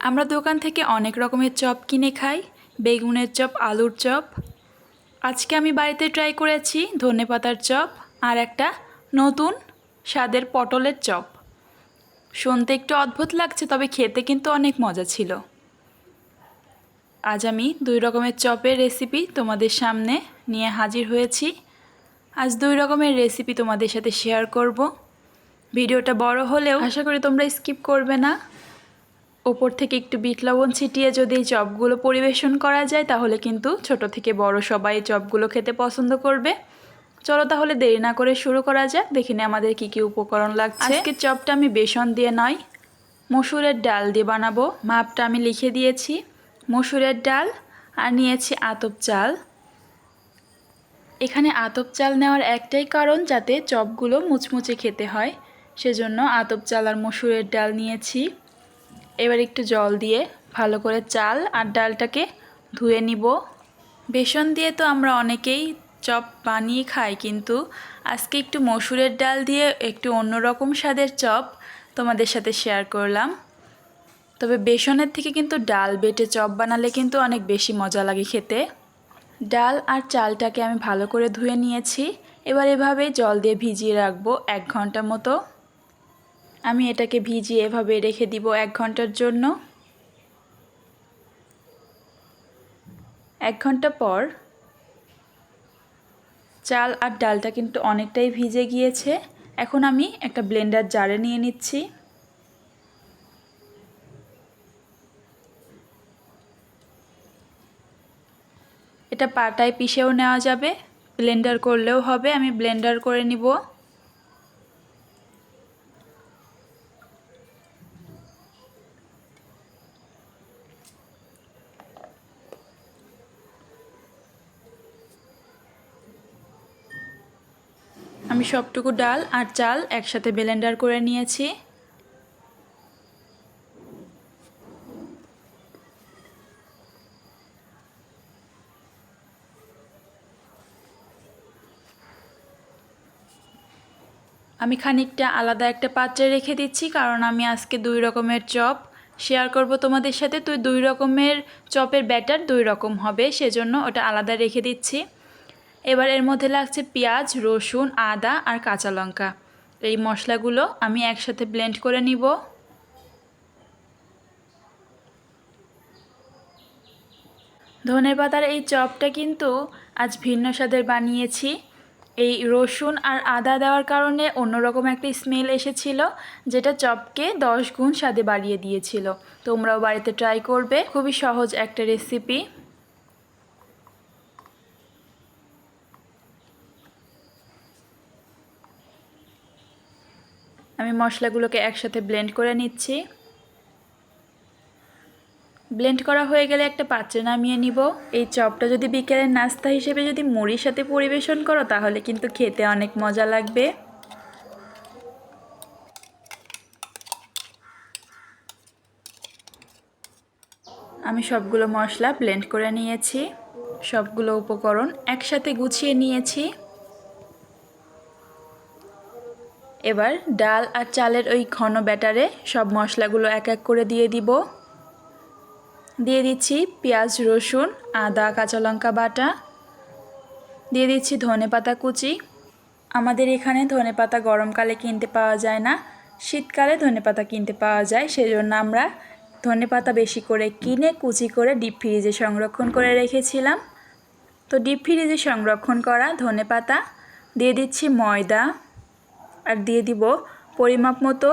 আমরা দোকান থেকে অনেক রকমের চপ কিনে খাই। বেগুনের চপ, আলুর চপ। আজকে আমি বাড়িতে ট্রাই করেছি ধনেপাতার চপ আর একটা নতুন স্বাদের পটলের চপ। শুনতে একটু অদ্ভুত লাগছে, তবে খেতে কিন্তু অনেক মজা ছিল। আজ আমি দুই রকমের চপের রেসিপি তোমাদের সামনে নিয়ে হাজির হয়েছি। আজ দুই রকমের রেসিপি তোমাদের সাথে শেয়ার করব। ভিডিওটা বড় হলেও আশা করি তোমরা স্কিপ করবে না। ওপর থেকে একটু বিট লবণ ছিটিয়ে যদি এই চপগুলো পরিবেশন করা যায়, তাহলে কিন্তু ছোট থেকে বড় সবাই এই চপগুলো খেতে পছন্দ করবে। চলো তাহলে দেরি না করে শুরু করা যাক। দেখি না আমাদের কী কী উপকরণ লাগছে। আজকে চপটা আমি বেসন দিয়ে নয়, মসুরের ডাল দিয়ে বানাবো। মাপটা আমি লিখে দিয়েছি। মসুরের ডাল আর নিয়েছি আতপ চাল। এখানে আতপ চাল নেওয়ার একটাই কারণ যাতে চপগুলো মুচমুচে খেতে হয়, সেজন্য আতপ চাল আর মসুরের ডাল নিয়েছি। এবার একটু জল দিয়ে ভালো করে চাল আর ডালটাকে ধুয়ে নিব। বেসন দিয়ে তো আমরা অনেকেই চপ বানিয়ে খাই, কিন্তু আজকে একটু মসুরের ডাল দিয়ে একটু অন্যরকম স্বাদের চপ তোমাদের সাথে শেয়ার করলাম। তবে বেসনের থেকে কিন্তু ডাল বেটে চপ বানালে কিন্তু অনেক বেশি মজা লাগে খেতে। ডাল আর চালটাকে আমি ভালো করে ধুয়ে নিয়েছি। এবার এভাবে জল দিয়ে ভিজিয়ে রাখব এক ঘণ্টা মতো। আমি এটাকে ভিজিয়ে এভাবে রেখে দিব এক ঘণ্টার জন্য। এক ঘণ্টা পর চাল আর ডালটা কিন্তু অনেকটাই ভিজে গিয়েছে। এখন আমি একটা ব্লেন্ডার জারে নিয়ে নিচ্ছি। এটা পাটায় পিষেও নেওয়া যাবে, ব্লেন্ডার করলেও হবে, আমি ব্লেন্ডার করে নিব। আমি সবটুকু ডাল আর চাল একসাথে ব্লেন্ডার করে নিয়েছি। আমি খানিকটা আলাদা একটা পাত্রে রেখে দিচ্ছি, কারণ আমি আজকে দুই রকমের চপ। শেয়ার করব তোমাদের সাথে তুই দুই রকমের চপের ব্যাটার দুই রকম হবে, সেজন্য ওটা আলাদা রেখে দিচ্ছি। এবার এর মধ্যে লাগছে পেঁয়াজ, রসুন, আদা আর কাঁচা লঙ্কা। এই মশলাগুলো আমি একসাথে ব্লেন্ড করে নিব। ধনের পাতার এই চপটা কিন্তু আজ ভিন্ন স্বাদের বানিয়েছি। এই রসুন আর আদা দেওয়ার কারণে অন্যরকম একটা স্মেল এসেছিল, যেটা চপকে দশ গুণ স্বাদে বাড়িয়ে দিয়েছিল। তোমরাও বাড়িতে ট্রাই করবে, খুবই সহজ একটা রেসিপি আমি মশলাগুলোকে একসাথে ব্লেন্ড করে নিচ্ছি। ব্লেন্ড করা হয়ে গেলে একটা পাত্রে নামিয়ে নিব। এই চপটা যদি বিকেলের নাস্তা হিসেবে যদি মুড়ির সাথে পরিবেশন করো, তাহলে কিন্তু খেতে অনেক মজা লাগবে। আমি সবগুলো মশলা ব্লেন্ড করে নিয়েছি। সবগুলো উপকরণ একসাথে গুছিয়ে নিয়েছি। এবার ডাল আর চালের ওই ঘন ব্যাটারে সব মশলাগুলো এক এক করে দিয়ে দিব। দিয়ে দিচ্ছি পেঁয়াজ, রসুন, আদা, কাঁচা লঙ্কা বাটা। দিয়ে দিচ্ছি ধনে পাতা কুচি। আমাদের এখানে ধনে পাতা গরমকালে কিনতে পাওয়া যায় না, শীতকালে ধনে পাতা কিনতে পাওয়া যায়, সেজন্য আমরা ধনে পাতা বেশি করে কিনে কুচি করে ডিপ ফ্রিজে সংরক্ষণ করে রেখেছিলাম। তো ডিপ ফ্রিজে সংরক্ষণ করা ধনে পাতা। দিয়ে দিচ্ছি ময়দা। আর দিয়ে দিব পরিমাপ মতো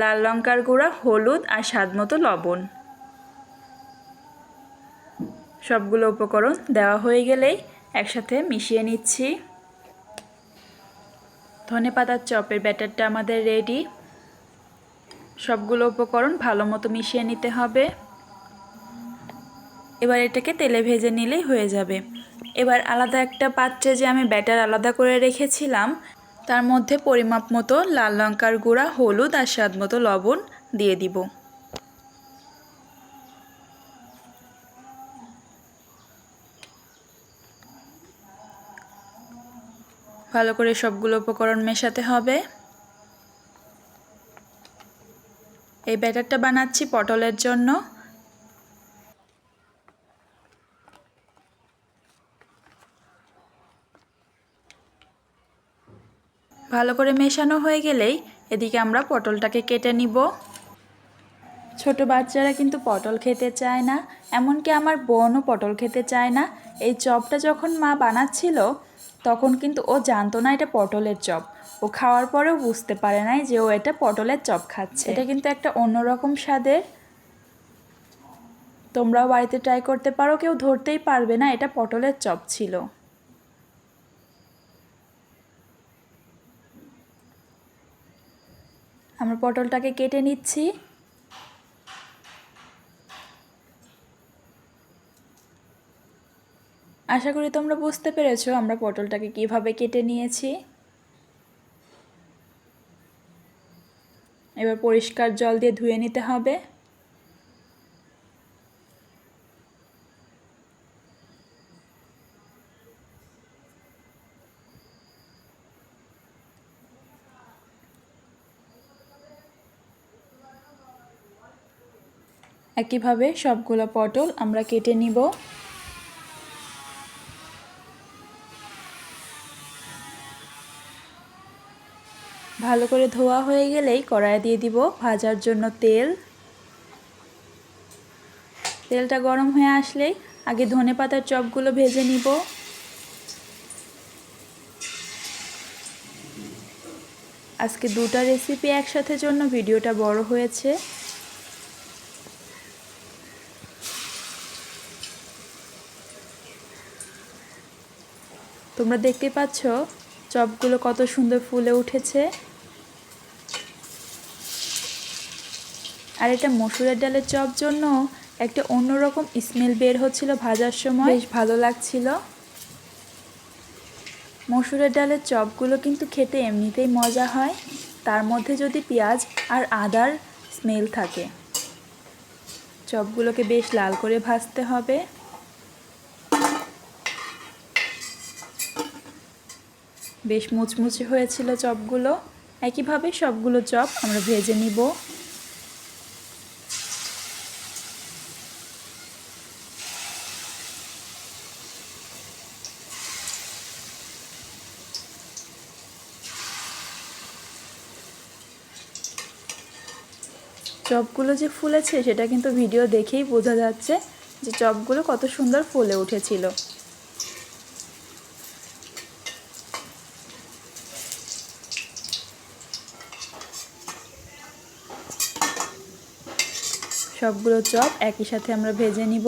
লাল লঙ্কার গুঁড়া, হলুদ আর স্বাদ মতো লবণ। সবগুলো উপকরণ দেওয়া হয়ে গেলেই একসাথে মিশিয়ে নিচ্ছি। ধনে পাতার চপের ব্যাটারটা আমাদের রেডি। সবগুলো উপকরণ ভালো মতো মিশিয়ে নিতে হবে। এবার এটাকে তেলে ভেজে নিলেই হয়ে যাবে। এবার আলাদা একটা পাত্রে যে আমি ব্যাটার আলাদা করে রেখেছিলাম তার মধ্যে পরিমাপ মতো লাল লঙ্কার গুঁড়া, হলুদ আর স্বাদ মতো লবণ দিয়ে দিব। ভালো করে সবগুলো উপকরণ মেশাতে হবে। এই ব্যাটারটা বানাচ্ছি পটলের জন্য। ভালো করে মেশানো হয়ে গেলেই এদিকে আমরা পটলটাকে কেটে নিব। ছোট বাচ্চারা কিন্তু পটল খেতে চায় না, এমনকি আমার বোনও পটল খেতে চায় না। এই চপটা যখন মা বানাচ্ছিল, তখন কিন্তু ও জানতো না এটা পটলের চপ। ও খাওয়ার পরেও বুঝতে পারে নাই যে ও এটা পটলের চপ খাচ্ছে। এটা কিন্তু একটা অন্যরকম স্বাদের। তোমরাও বাড়িতে ট্রাই করতে পারো, কেউ ধরতেই পারবে না এটা পটলের চপ ছিল। আমরা পটলটাকে কেটে নিচ্ছি। আশা করি তোমরা বুঝতে পেরেছ আমরা পটলটাকে কীভাবে কেটে নিয়েছি। এবার পরিষ্কার জল দিয়ে ধুয়ে নিতে হবে। একইভাবে সবগুলো পটল আমরা কেটে নিব। ভালো করে ধোয়া হয়ে গেলেই কড়াই দিয়ে দিব ভাজার জন্য তেল। তেলটা গরম হয়ে আসলেই আগে ধনে পাতার চপগুলো ভেজে নিব। আজকে দুটা রেসিপি একসাথে জন্য ভিডিওটা বড় হয়েছে। তোমরা দেখতে পাচ্ছ চপগুলো কত সুন্দর ফুলে উঠেছে। আর এটা মসুরের ডালের চপ জন্য একটা অন্যরকম স্মেল বের হচ্ছিল ভাজার সময়। বেশ ভালো লাগছিল। মসুরের ডালের চপগুলো কিন্তু খেতে এমনিতেই মজা হয়। তার মধ্যে যদি পেঁয়াজ আর আদার স্মেল থাকে চপগুলোকে বেশ লাল করে ভাজতে হবে। বেশ মুচমুচে হয়েছিল চপগুলো। একইভাবে সবগুলো চপ আমরা ভেজে নিব। চপগুলো যে ফুলেছে, সেটা কিন্তু ভিডিও দেখেই বোঝা যাচ্ছে যে চপগুলো কত সুন্দর ফুলে উঠেছিল। সবগুলো চপ একই সাথে আমরা ভেজে নিব।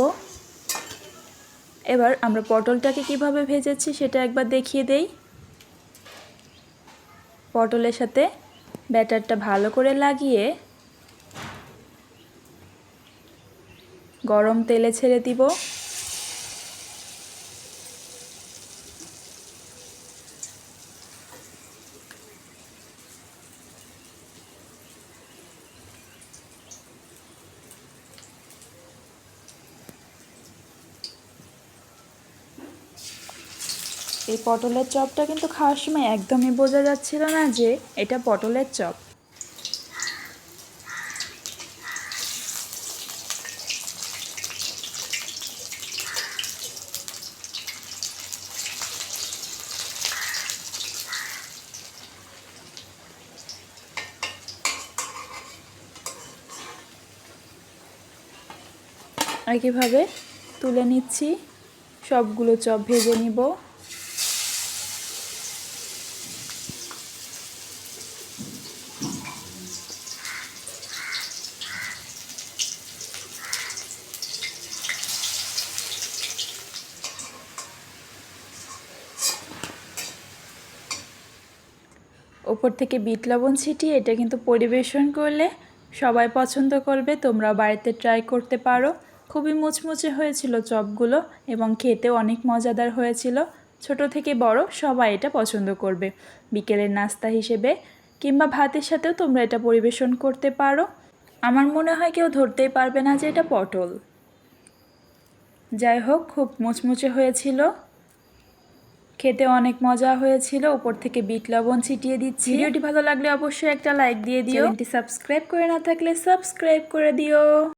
এবার আমরা পটলটাকে কীভাবে ভেজেছি সেটা একবার দেখিয়ে দেই। পটলের সাথে ব্যাটারটা ভালো করে লাগিয়ে গরম তেলে ছেড়ে দিব। এই পটলের চপটা কিন্তু খাওয়ার সময় একদমই বোঝা যাচ্ছিল না যে এটা পটলের চপ। একইভাবে তুলে নিচ্ছি। সবগুলো চপ ভেজে নিব। ওপর থেকে বিট লবণ ছিটিয়ে এটা কিন্তু পরিবেশন করলে সবাই পছন্দ করবে তোমরা বাড়িতে ট্রাই করতে পারো। খুবই মুচমুচে হয়েছিল চপগুলো এবং খেতেও অনেক মজাদার হয়েছিল। ছোট থেকে বড় সবাই এটা পছন্দ করবে। বিকেলের নাস্তা হিসেবে কিংবা ভাতের সাথেও তোমরা এটা পরিবেশন করতে পারো। আমার মনে হয় কেউ ধরতেই পারবে না যে এটা পটল। যাই হোক, খুব মুচমুচে হয়েছিল। খেতে অনেক মজা হয়েছিল। উপর থেকে বিট লবণ ছিটিয়ে দিচ্ছি। ভিডিওটি ভালো লাগলে অবশ্যই একটা লাইক দিয়ে দিও। সাবস্ক্রাইব করে না থাকলে সাবস্ক্রাইব করে দিও।